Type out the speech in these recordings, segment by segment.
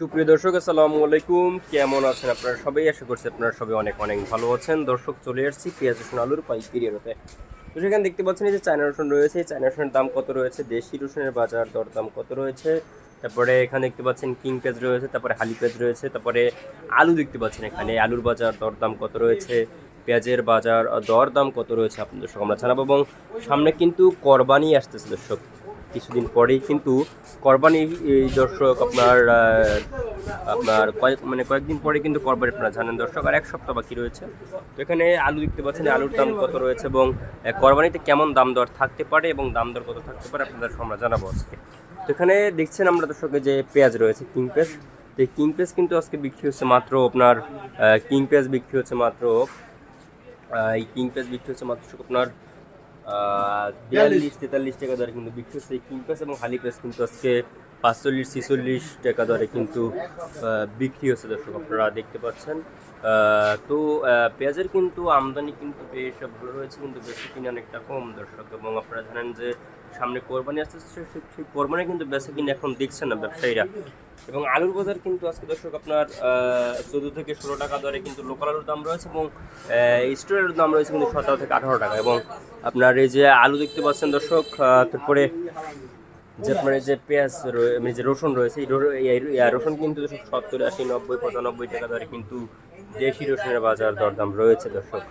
সুপ্রিয় দর্শক, আসসালামু আলাইকুম। কেমন আছেন আপনারা সবাই? আশা করছি আপনারা সবাই অনেক অনেক ভালো আছেন। দর্শক, চলে আসছি পেঁয়াজ, রসুন, আলুর পাইকারি আড়তে তো সেখানে দেখতে পাচ্ছেন যে চায়না রসুন রয়েছে। চায়না রসুনের দাম কত রয়েছে? দেশি রসুনের বাজার দর দাম কত রয়েছে? তারপরে এখানে দেখতে পাচ্ছেন কিং পেঁয়াজ রয়েছে, তারপরে হালি পেঁয়াজ রয়েছে, তারপরে আলু দেখতে পাচ্ছেন এখানে। আলুর বাজার দর দাম কত রয়েছে? পেঁয়াজের বাজার দর দাম কত রয়েছে আপনাদের দর্শক আমরা জানাব। এবং সামনে কিন্তু কোরবানি আসতেছে দর্শক। কিছুদিন পরেই কিন্তু কোরবানি দর্শক আপনার আপনার কয়েক মানে কয়েকদিন পরে কিন্তু কোরবানি আপনারা জানেন দর্শক, আর এক সপ্তাহ বাকি রয়েছে। তো এখানে আলু দেখতে পাচ্ছেন, আলুর দাম কত রয়েছে এবং কোরবানিতে কেমন দাম দর থাকতে পারে এবং দাম দর কত থাকতে পারে আপনাদের আমরা জানাব আজকে। তো এখানে দেখছেন আমরা দর্শকে যে পেঁয়াজ রয়েছে, কিং পেঁয়াজ। তো এই কিং পেঁয়াজ কিন্তু আজকে বিক্রি হচ্ছে মাত্র আপনার কিং পেঁয়াজ বিক্রি হচ্ছে মাত্র এই কিং পেঁয়াজ বিক্রি হচ্ছে মাত্র আপনার বিয়াল্লিশ। তেতাল্লিশ টাকা দরে কিন্তু বিক্রি কিং পেঁয়াজ এবং হালি পেঁয়াজ কিন্তু আজকে পাঁচচল্লিশ ছিচল্লিশ টাকা দরে কিন্তু বিক্রি হচ্ছে দর্শক আপনারা দেখতে পাচ্ছেন। তো পেঁয়াজের কিন্তু আমদানি কিন্তু বেশ ভালো রয়েছে কিন্তু বেশি কিনে অনেকটা কম দর্শক এবং আপনারা জানেন যে সামনে কোরবানি আসছে সেই কোরবানি কিন্তু বেশি কিনে এখন দেখছেন না ব্যবসায়ীরা। এবং আলুর বাজার কিন্তু আজকে দর্শক আপনার চোদ্দ থেকে ষোলো টাকা দরে কিন্তু লোকাল আলুর দাম রয়েছে এবং স্টোরের আলুর দাম রয়েছে কিন্তু সতেরো থেকে আঠারো টাকা এবং আপনার এই যে আলু দেখতে পাচ্ছেন দর্শক তারপরে যে আপনার যে পেঁয়াজ মানে যে রসুন রয়েছে, এই রসুন কিন্তু সত্তর, আশি, নব্বই, পঁচানব্বই টাকা দরে কিন্তু দেশি রসুনের বাজার দরদাম রয়েছে দর্শক।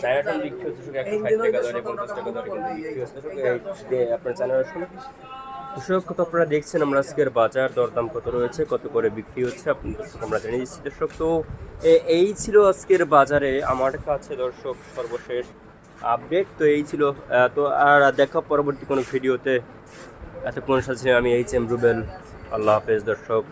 চায়না রসুন বিক্রি হচ্ছে একশো ষাট টাকা দরে, পঞ্চাশ টাকা দরে কিন্তু বিক্রি হচ্ছে আপনার চায়না রসুন দর্শক, তো আপনারা দেখছেন আমরা আজকের বাজার, দরদাম কত রয়েছে, কত করে বিক্রি হচ্ছে আমরা জানিয়ে দিচ্ছি দর্শক, তো এই ছিল আজকের বাজারে আমার কাছে দর্শক সর্বশেষ আপডেট। তো এই ছিল তো আর দেখা পরবর্তী কোনো ভিডিওতে। এতক্ষণ সাথে আমি এইচ এম রুবেল আল্লাহ হাফেজ দর্শক।